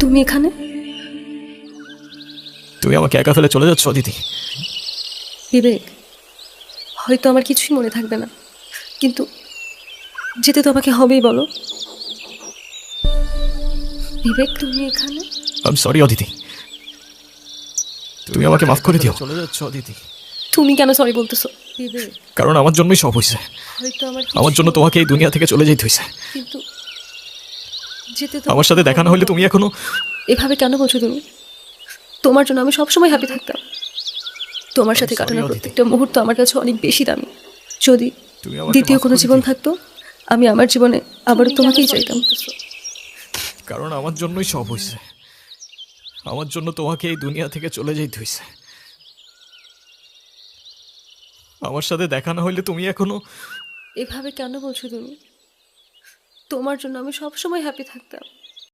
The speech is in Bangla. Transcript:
তুমি এখানে? তুমি আমাকে একা ফেলে চলে যাচ্ছ দিদি। বিবেক হয়তো আমার কিছুই মনে থাকবে না। কিন্তু যেতে তো আমাকে হবেই বলো। বিবেক তুমি এখানে? I'm sorry Aditi. তুমি আমাকে মাফ করে দিও। চলে যাচ্ছ অদিতি। তুমি কেন সরি বলতেছো? বিবেক। কারণ আমার জন্যই সব হয়েছে। হয়তো আমার জন্য তোমাকে এই দুনিয়া থেকে চলে যেতে হয়েছে। কিন্তু যেতে তো আমার সাথে দেখা না হলে তুমি এখনও এভাবে কেন বলছো তুমি? তোমার জন্য আমি সবসময় হ্যাপি থাকতাম। তোমার সাথে sorry, কাটানো অদিতি। প্রত্যেকটা মুহূর্ত আমার কাছে অনেক বেশি দামি। যদি দ্বিতীয় কোনো জীবন থাকতো আমি আমার জীবনে আবারও তোমাকেই চাইতাম। কারণ আমার জন্যই সব হয়েছে। আমার জন্য তোমাকে এই দুনিয়া থেকে চলে যেতে হয়েছে। আমার সাথে দেখা না হইলে তুমি এখনও এভাবে কেন বলছো তুমি? তোমার জন্য আমি সবসময় হ্যাপি থাকতাম।